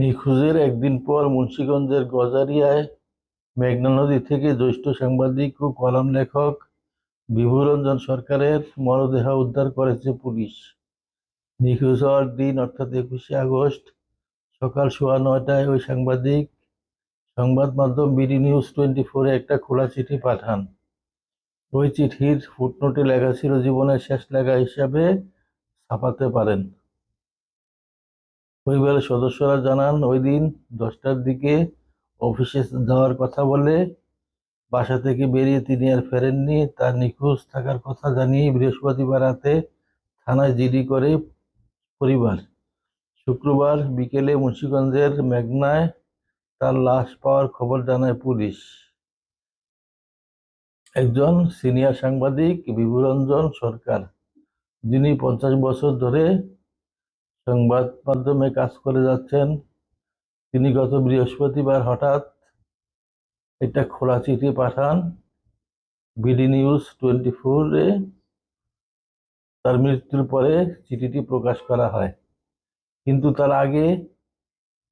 নিখোঁজের একদিন পর মুন্সীগঞ্জের গজারিয়ায় মেঘনা নদী থেকে জ্যেষ্ঠ সাংবাদিক ও কলাম লেখক বিভুরঞ্জন সরকারের মরদেহ উদ্ধার করেছে পুলিশ। নিখোঁজ হওয়ার দিন, অর্থাৎ একুশে আগস্ট সকাল সোয়া নয়টায় ওই সাংবাদিক সংবাদ মাধ্যম বিডি নিউজ টোয়েন্টি ফোরে একটা খোলা চিঠি পাঠান। ওই চিঠির ফুটনোটে লেখা ছিল, জীবনের শেষ লেখা হিসাবে ছাপাতে পারেন। পরিবারের সদস্যরা জানান, ওই দিন দশটার দিকে অফিসে যাওয়ার কথা বলে বাসা থেকে বেরিয়ে তিনি আর ফেরেননি। তার নিখোঁজ থাকার কথা জানিয়ে বৃহস্পতিবার রাতে থানায় জিডি করে পরিবার। শুক্রবার বিকেলে মুন্সিগঞ্জের মেঘনায় তার লাশ পাওয়ার খবর জানায় পুলিশ। একজন সিনিয়র সাংবাদিক বিভুরঞ্জন সরকার, যিনি পঞ্চাশ বছর ধরে সংবাদ মাধ্যমে কাজ করে যাচ্ছেন। তিনি গত বৃহস্পতিবার হঠাৎ একটা খোলা চিঠি পাঠান বিডি নিউজ টোয়েন্টি ফোরে তার মৃত্যুর পরে চিঠিটি প্রকাশ করা হয়। কিন্তু তার আগে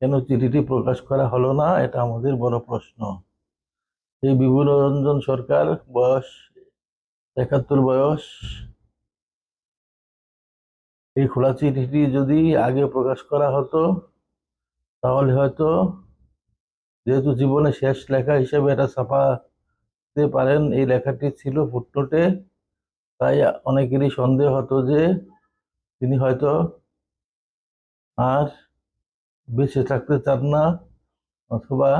কেন চিঠিটি প্রকাশ করা হলো না, এটা আমাদের বড় প্রশ্ন। এই বিভুরঞ্জন সরকার বয়স একাত্তর বয়স এই খোলা চিঠিটি যদি আগে প্রকাশ করা হতো, তাহলে হয়তো যেহেতু জীবনে শেষ লেখা হিসেবে এটা ছাপাতে পারেন, এই লেখাটি ছিল ফুটনোটে, তাই অনেকেরই সন্দেহ হতো যে তিনি হয়তো আর বেঁচে থাকতে চান না, অথবা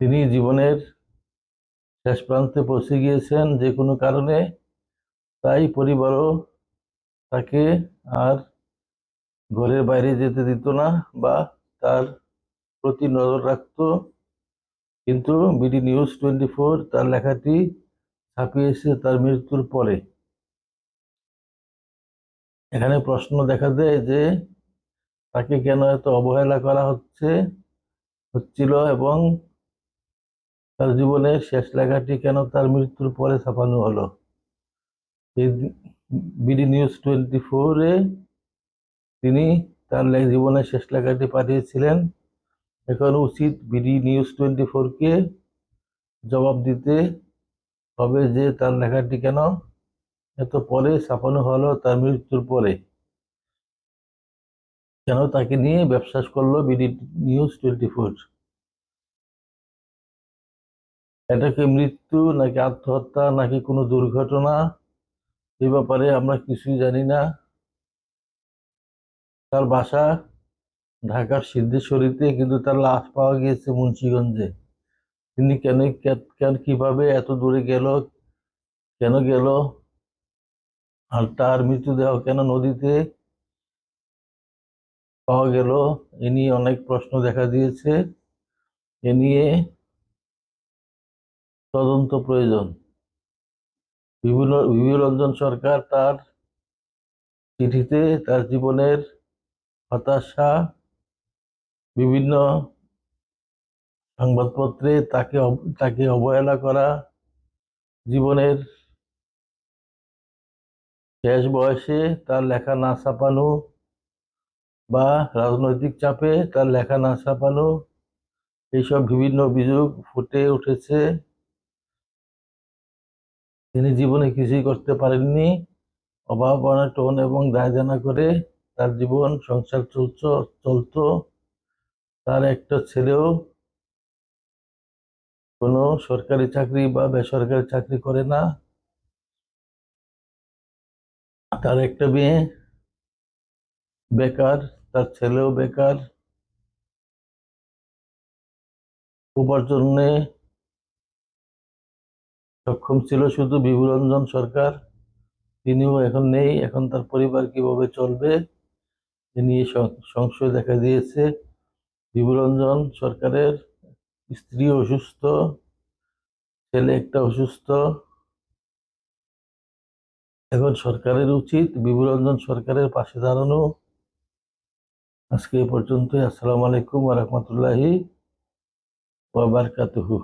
তিনি জীবনের শেষ প্রান্তে পৌঁছে গিয়েছেন যে কোনো কারণে। তাই পরিবারও তাকে আর ঘরের বাইরে যেতে দিত না বা তার প্রতি নজর রাখতো। কিন্তু বিডি নিউজ টোয়েন্টি ফোর তার লেখাটি ছাপিয়েছে তার মৃত্যুর পরে। এখানে প্রশ্ন দেখা দেয় যে তাকে কেন এত অবহেলা করা হচ্ছে, হচ্ছিল এবং তার জীবনের শেষ লেখাটি কেন তার মৃত্যুর পরে ছাপানো হলো? বিডি নিউজ টোয়েন্টি ফোরে তিনি তার জীবনের শেষ লেখাটি পাঠিয়েছিলেন। এখন উচিত বিডি নিউজ টোয়েন্টি ফোরকে জবাব দিতে হবে যে তার লেখাটি কেন এত পরে ছাপানো হলো, তার মৃত্যুর পরে। কেন তাকে নিয়ে ব্যবসা করল বিডি নিউজ টোয়েন্টি ফোর? এটা কি মৃত্যু, নাকি আত্মহত্যা, নাকি কোনো দুর্ঘটনা? এ ব্যাপারে আমরা কিছুই জানি না। তার বাসা ঢাকার সিদ্ধেশ্বরীতে, কিন্তু তার লাশ পাওয়া গিয়েছে মুন্সিগঞ্জে। তিনি কেন কেন কীভাবে এত দূরে গেল, কেন গেল, আর তার মৃতদেহ কেন নদীতে পাওয়া গেল, এ নিয়ে অনেক প্রশ্ন দেখা দিয়েছে। এ নিয়ে তদন্ত প্রয়োজন। বিভিন্ন বিভুরঞ্জন সরকার তার চিঠিতে তার জীবনের হতাশা, বিভিন্ন সংবাদপত্রে তাকে তাকে অবহেলা করা, জীবনের শেষ বয়সে তার লেখা না ছাপানো বা রাজনৈতিক চাপে তার লেখা না ছাপানো, এইসব বিভিন্ন অভিযোগ ফুটে উঠেছে। তিনি জীবনে কিছুই করতে পারেননি। অভাব, অনটন এবং দায়দানা করে তার জীবন, সংসার চলছ, চলতো। তার একটা ছেলেও কোনো সরকারি চাকরি বা বেসরকারি চাকরি করে না। তার একটা মেয়ে বেকার, তার ছেলেও বেকার। উপার্জনে সক্ষম ছিল শুধু বিভুরঞ্জন সরকার। তিনিও এখন নেই, এখন তার পরিবার কীভাবে চলবে এ নিয়ে সংশয় দেখা দিয়েছে। বিভুরঞ্জন সরকারের স্ত্রী অসুস্থ, ছেলে একটা অসুস্থ। এখন সরকারের উচিত বিভুরঞ্জন সরকারের পাশে দাঁড়ানো। আজকে এ পর্যন্তই। আসসালামু আলাইকুম ওয়া রাহমাতুল্লাহি ওয়া বারাকাতুহু।